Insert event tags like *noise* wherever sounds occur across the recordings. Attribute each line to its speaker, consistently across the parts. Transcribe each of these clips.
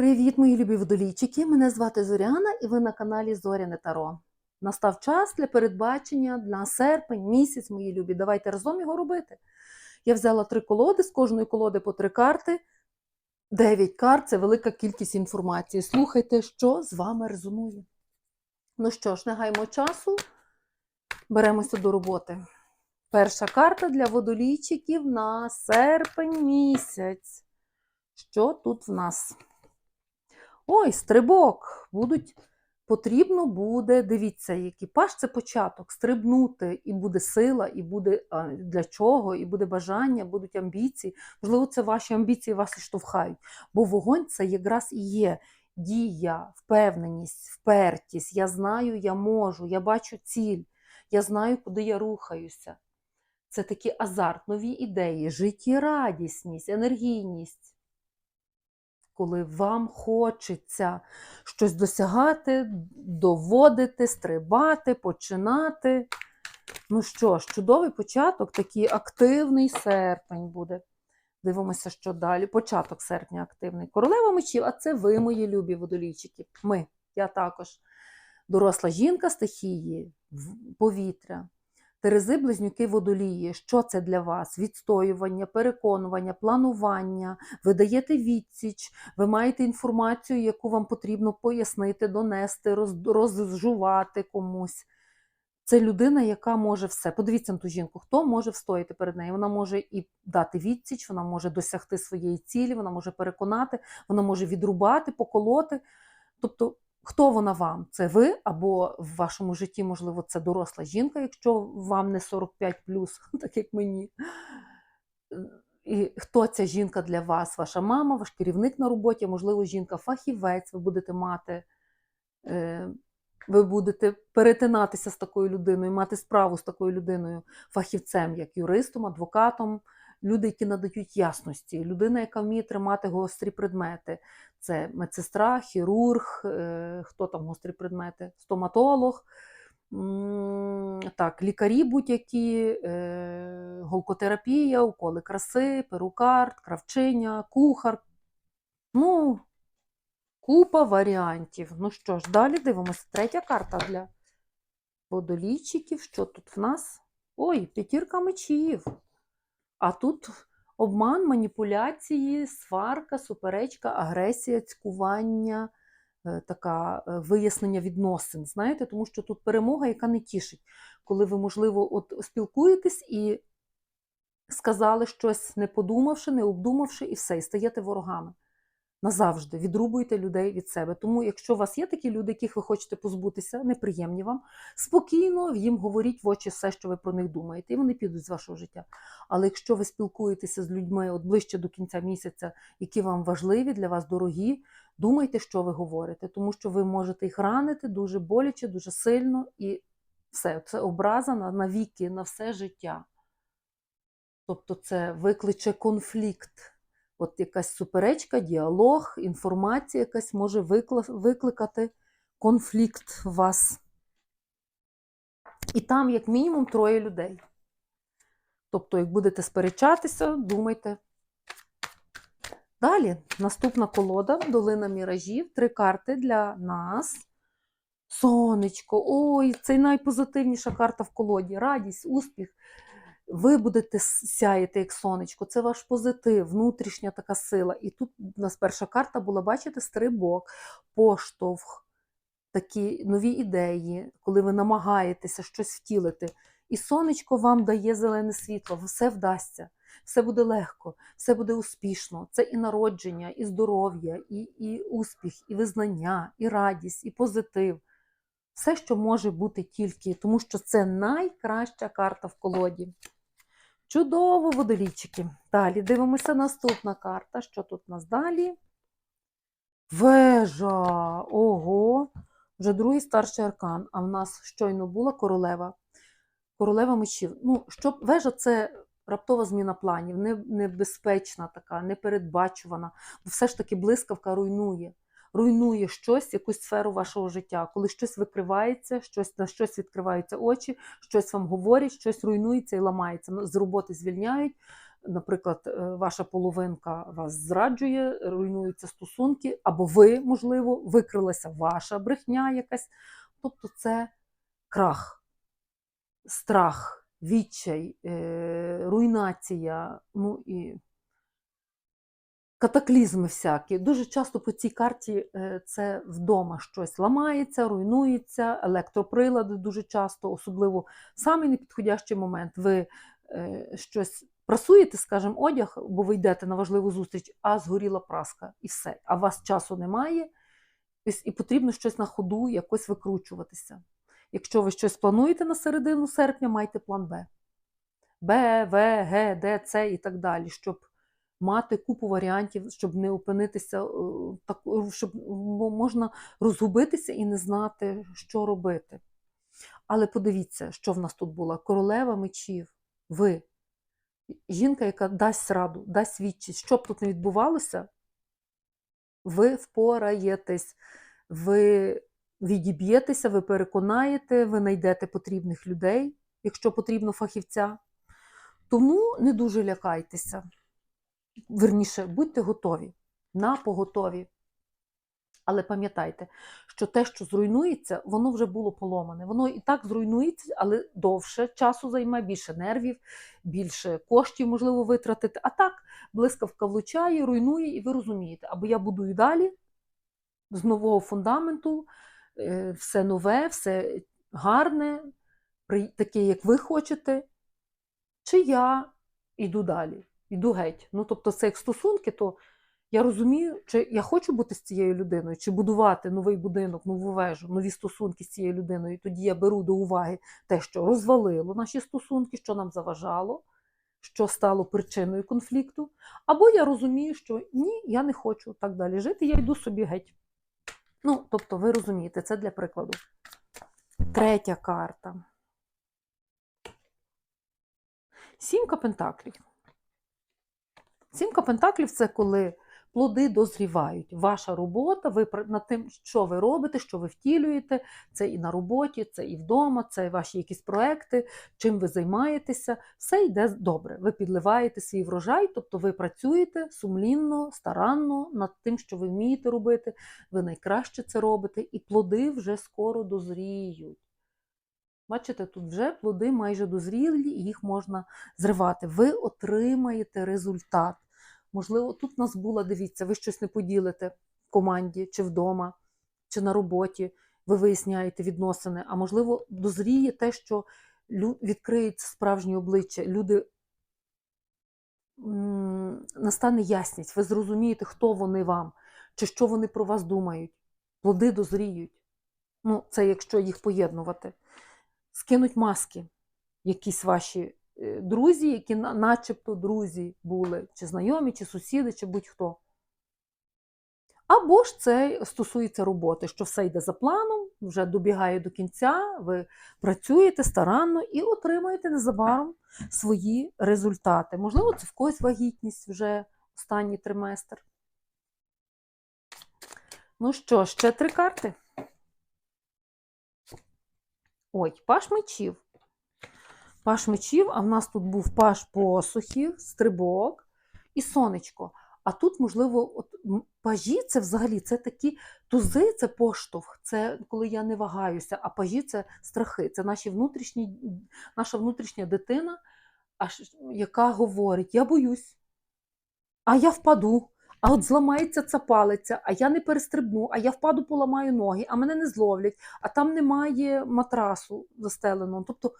Speaker 1: Привіт, мої любі водолійчики! Мене звати Зоряна і ви на каналі Зоряне Таро. Настав час для передбачення на серпень, місяць, мої любі. Давайте разом його робити. Я взяла три колоди, з кожної колоди по три карти. Дев'ять карт це велика кількість інформації. Слухайте, що з вами резонує. Ну що ж, не гаймо часу, беремося до роботи. Перша карта для водолійчиків на серпень місяць. Що тут в нас? Ой, стрибок. Будуть, потрібно буде, дивіться, екіпаж це початок, стрибнути, і буде сила, і буде для чого, і буде бажання, будуть амбіції. Можливо, це ваші амбіції вас і штовхають. Бо вогонь це якраз і є дія, впевненість, впертість. Я знаю, я можу, я бачу ціль, я знаю, куди я рухаюся. Це такий азарт, нові ідеї, життєрадісність, енергійність коли вам хочеться щось досягати, доводити, стрибати, починати. Ну що ж, чудовий початок, такий активний серпень буде. Дивимося, що далі. Початок серпня активний. Королева мечів, а це ви, мої любі водолійчики. Ми, я також. Доросла жінка стихії, повітря. Терези, близнюки, водолії. Що це для вас? Відстоювання, переконування, планування. Ви даєте відсіч, ви маєте інформацію, яку вам потрібно пояснити, донести, розжувати комусь. Це людина, яка може все. Подивіться на ту жінку, хто може встояти перед нею. Вона може і дати відсіч, вона може досягти своєї цілі, вона може переконати, вона може відрубати, поколоти. Тобто. Хто вона вам? Це ви, або в вашому житті, можливо, це доросла жінка, якщо вам не 45, *laughs* так як мені. І хто ця жінка для вас? Ваша мама, ваш керівник на роботі, можливо, жінка-фахівець, ви будете мати, ви будете перетинатися з такою людиною, мати справу з такою людиною, фахівцем, як юристом, адвокатом, люди, які надають ясності, людина, яка вміє тримати гострі предмети. Це медсестра, хірург, е, хто там гострі предмети, стоматолог, так, лікарі будь-які, е, голкотерапія, уколи краси, перукар, кравчиня, кухар. Ну, купа варіантів. Ну що ж, далі дивимося. Третя карта для водолійчиків. Що тут в нас? Ой, п'ятірка мечів. А тут обман, маніпуляції, сварка, суперечка, агресія, цькування, е, така е, вияснення відносин. Знаєте, тому що тут перемога, яка не тішить, коли ви, можливо, от спілкуєтесь і сказали щось, не подумавши, не обдумавши, і все, і стаєте ворогами назавжди відрубуйте людей від себе. Тому, якщо у вас є такі люди, яких ви хочете позбутися, неприємні вам, спокійно їм говоріть в очі все, що ви про них думаєте, і вони підуть з вашого життя. Але якщо ви спілкуєтеся з людьми от ближче до кінця місяця, які вам важливі, для вас дорогі, думайте, що ви говорите, тому що ви можете їх ранити дуже боляче, дуже сильно і все, це образа на, на віки, на все життя. Тобто це викличе конфлікт. От якась суперечка, діалог, інформація якась може викликати конфлікт в вас. І там, як мінімум, троє людей. Тобто, як будете сперечатися, думайте. Далі, наступна колода, долина міражів, три карти для нас. Сонечко, ой, це найпозитивніша карта в колоді. Радість, успіх ви будете сяяти як сонечко, це ваш позитив, внутрішня така сила. І тут у нас перша карта була, бачите, стрибок, поштовх, такі нові ідеї, коли ви намагаєтеся щось втілити. І сонечко вам дає зелене світло, все вдасться, все буде легко, все буде успішно. Це і народження, і здоров'я, і, і успіх, і визнання, і радість, і позитив. Все, що може бути тільки, тому що це найкраща карта в колоді. Чудово, водолійчики. Далі дивимося наступна карта. Що тут у нас далі? Вежа. Ого! Вже другий старший аркан. А в нас щойно була королева. Королева мечів. Ну, щоб Вежа це раптова зміна планів, небезпечна така, непередбачувана. Бо все ж таки блискавка руйнує руйнує щось, якусь сферу вашого життя, коли щось викривається, щось на щось відкриваються очі, щось вам говорять, щось руйнується і ламається. Ну, з роботи звільняють, наприклад, е, ваша половинка вас зраджує, руйнуються стосунки, або ви, можливо, викрилася ваша брехня якась. Тобто це крах, страх, відчай, е, руйнація, ну і катаклізми всякі. Дуже часто по цій карті е, це вдома щось ламається, руйнується, електроприлади дуже часто, особливо в самий непідходящий момент. Ви е, щось прасуєте, скажімо, одяг, бо ви йдете на важливу зустріч, а згоріла праска, і все. А у вас часу немає, і потрібно щось на ходу якось викручуватися. Якщо ви щось плануєте на середину серпня, майте план Б. Б, В, Г, Д, С і так далі, щоб мати купу варіантів, щоб не опинитися, е, так, щоб можна розгубитися і не знати, що робити. Але подивіться, що в нас тут була королева мечів. Ви, жінка, яка дасть раду, дасть відчість, що б тут не відбувалося, ви впораєтесь, ви відіб'єтеся, ви переконаєте, ви знайдете потрібних людей, якщо потрібно фахівця. Тому не дуже лякайтеся. Верніше, будьте готові, на поготові. Але пам'ятайте, що те, що зруйнується, воно вже було поломане. Воно і так зруйнується, але довше часу займе, більше нервів, більше коштів можливо витратити. А так, блискавка влучає, руйнує, і ви розумієте, або я будую далі з нового фундаменту, е, все нове, все гарне, таке, як ви хочете, чи я йду далі, йду геть. Ну, тобто, це як стосунки, то я розумію, чи я хочу бути з цією людиною, чи будувати новий будинок, нову вежу, нові стосунки з цією людиною. Тоді я беру до уваги те, що розвалило наші стосунки, що нам заважало, що стало причиною конфлікту. Або я розумію, що ні, я не хочу так далі жити, я йду собі геть. Ну, тобто, ви розумієте, це для прикладу. Третя карта. Сімка пентаклів. Сімка пентаклів це коли плоди дозрівають. Ваша робота, ви над тим, що ви робите, що ви втілюєте. Це і на роботі, це і вдома, це ваші якісь проекти, чим ви займаєтеся. Все йде добре. Ви підливаєте свій врожай, тобто ви працюєте сумлінно, старанно над тим, що ви вмієте робити. Ви найкраще це робите, і плоди вже скоро дозріють. Бачите, тут вже плоди майже дозрілі, їх можна зривати. Ви отримаєте результат. Можливо, тут нас була, дивіться, ви щось не поділите в команді, чи вдома, чи на роботі, ви виясняєте відносини, а можливо, дозріє те, що відкриється справжнє обличчя. Люди настане ясність, ви зрозумієте, хто вони вам, чи що вони про вас думають. Плоди дозріють. Ну, це якщо їх поєднувати. Скинуть маски, якісь ваші е, друзі, які начебто друзі були, чи знайомі, чи сусіди, чи будь-хто. Або ж це стосується роботи, що все йде за планом, вже добігає до кінця, ви працюєте старанно і отримуєте незабаром свої результати. Можливо, це в когось вагітність вже останній триместр. Ну що, ще три карти. Ой, паш мечів. Паш мечів, а в нас тут був паш посухів, стрибок і сонечко. А тут, можливо, от пажі це взагалі це такі тузи, це поштовх, це коли я не вагаюся, а пажі це страхи, це наші внутрішні, наша внутрішня дитина, яка говорить: я боюсь, а я впаду. А от зламається ця палиця, а я не перестрибну, а я впаду, поламаю ноги, а мене не зловлять, а там немає матрасу застеленого. Тобто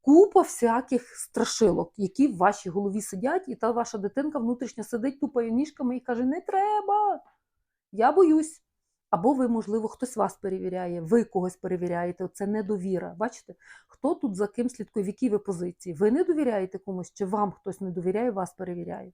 Speaker 1: купа всяких страшилок, які в вашій голові сидять, і та ваша дитинка внутрішня сидить, тупає ніжками і каже: Не треба, я боюсь. Або ви, можливо, хтось вас перевіряє, ви когось перевіряєте. Це недовіра. Бачите, хто тут за ким слідкує, в якій ви позиції? Ви не довіряєте комусь, чи вам хтось не довіряє, вас перевіряє.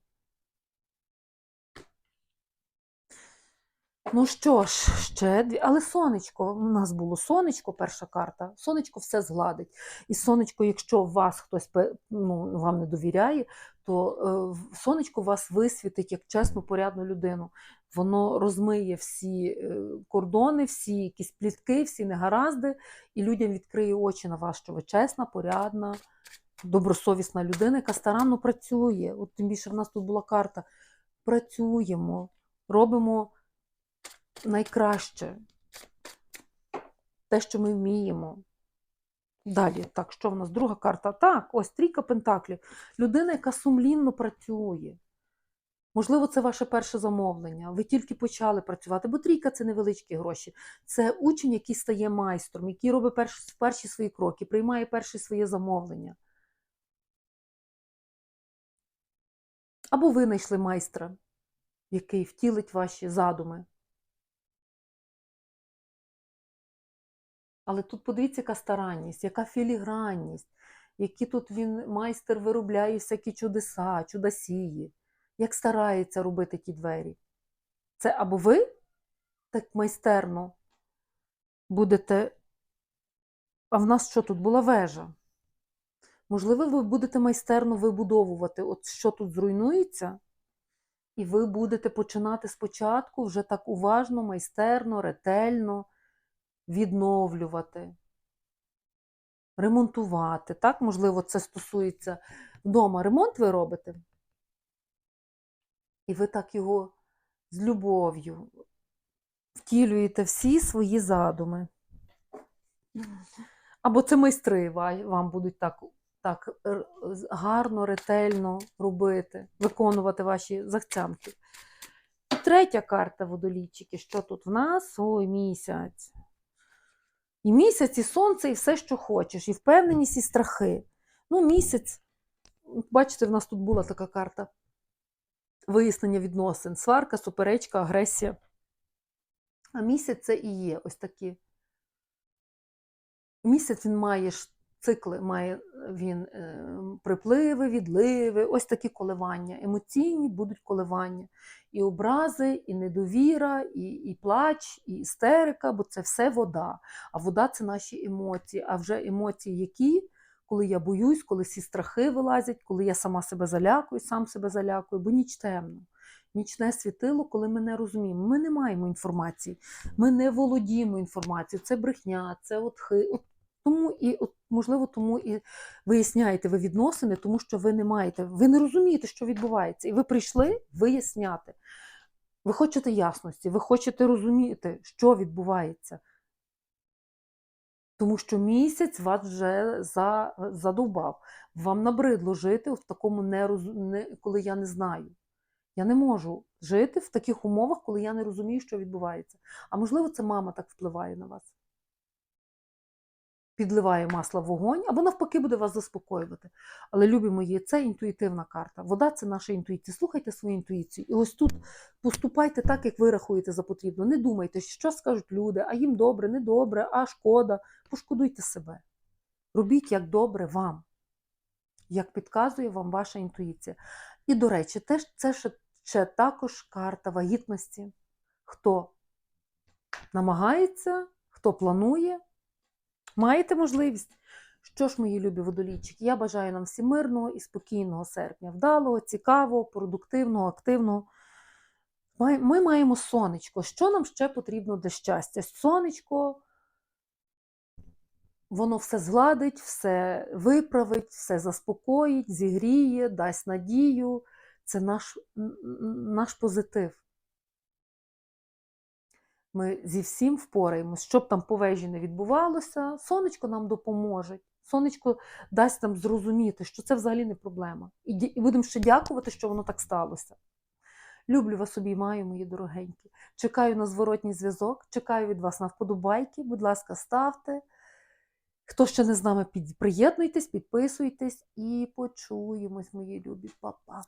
Speaker 1: Ну що ж, ще дві. Але сонечко, у нас було сонечко, перша карта. Сонечко все згладить. І сонечко, якщо вас хтось ну, вам не довіряє, то е, сонечко вас висвітить як чесну, порядну людину. Воно розмиє всі е, кордони, всі якісь плітки, всі негаразди, і людям відкриє очі на вас, що ви чесна, порядна, добросовісна людина, яка старанно працює. От тим більше в нас тут була карта. Працюємо, робимо найкраще те, що ми вміємо. Далі, так, що в нас друга карта? Так, ось трійка пентаклів. Людина, яка сумлінно працює. Можливо, це ваше перше замовлення. Ви тільки почали працювати, бо трійка це невеличкі гроші. Це учень, який стає майстром, який робить перші, перші свої кроки, приймає перші своє замовлення. Або ви знайшли майстра, який втілить ваші задуми. Але тут подивіться, яка старанність, яка філігранність, які тут він майстер виробляє всякі чудеса, чудосії, як старається робити ті двері. Це або ви так майстерно будете. А в нас що тут була вежа? Можливо, ви будете майстерно вибудовувати, от що тут зруйнується, і ви будете починати спочатку вже так уважно, майстерно, ретельно відновлювати, ремонтувати. Так, можливо, це стосується вдома. Ремонт ви робите, і ви так його з любов'ю втілюєте всі свої задуми. Або це майстри вам будуть так, так гарно, ретельно робити, виконувати ваші захцянки. І третя карта водолійчики. Що тут в нас? Ой, місяць. І місяць, і сонце, і все, що хочеш, і впевненість, і страхи. Ну, місяць, бачите, в нас тут була така карта вияснення відносин, сварка, суперечка, агресія. А місяць це і є ось такі. Місяць він має цикли, має він е, припливи, відливи, ось такі коливання. Емоційні будуть коливання. І образи, і недовіра, і, і плач, і істерика, бо це все вода. А вода це наші емоції. А вже емоції які? Коли я боюсь, коли всі страхи вилазять, коли я сама себе залякую, сам себе залякую, бо ніч темно. Нічне світило, коли ми не розуміємо. Ми не маємо інформації, ми не володіємо інформацією. Це брехня, це от хи. От тому і от, можливо, тому і виясняєте ви відносини, тому що ви не маєте, ви не розумієте, що відбувається. І ви прийшли виясняти. Ви хочете ясності, ви хочете розуміти, що відбувається. Тому що місяць вас вже за, задовбав. Вам набридло жити в такому нероз... не, коли я не знаю. Я не можу жити в таких умовах, коли я не розумію, що відбувається. А можливо, це мама так впливає на вас. Підливає масло в вогонь, або навпаки буде вас заспокоювати. Але, любі мої, це інтуїтивна карта. Вода це наша інтуїція. Слухайте свою інтуїцію. І ось тут поступайте так, як ви рахуєте за потрібно. Не думайте, що скажуть люди, а їм добре, не добре, а шкода. Пошкодуйте себе. Робіть як добре вам, як підказує вам ваша інтуїція. І, до речі, теж це ще, ще також карта вагітності. Хто намагається, хто планує, маєте можливість. Що ж, мої любі водолійчики, я бажаю нам всім мирного і спокійного серпня, вдалого, цікавого, продуктивного, активного. Ми маємо сонечко. Що нам ще потрібно для щастя? Сонечко, воно все згладить, все виправить, все заспокоїть, зігріє, дасть надію. Це наш, наш позитив. Ми зі всім впораємось, щоб там по вежі не відбувалося, сонечко нам допоможе. Сонечко дасть нам зрозуміти, що це взагалі не проблема. І, і будемо ще дякувати, що воно так сталося. Люблю вас обіймаю, мої дорогенькі. Чекаю на зворотній зв'язок, чекаю від вас на вподобайки. Будь ласка, ставте. Хто ще не з нами, приєднуйтесь, підписуйтесь і почуємось, мої любі. Па-па.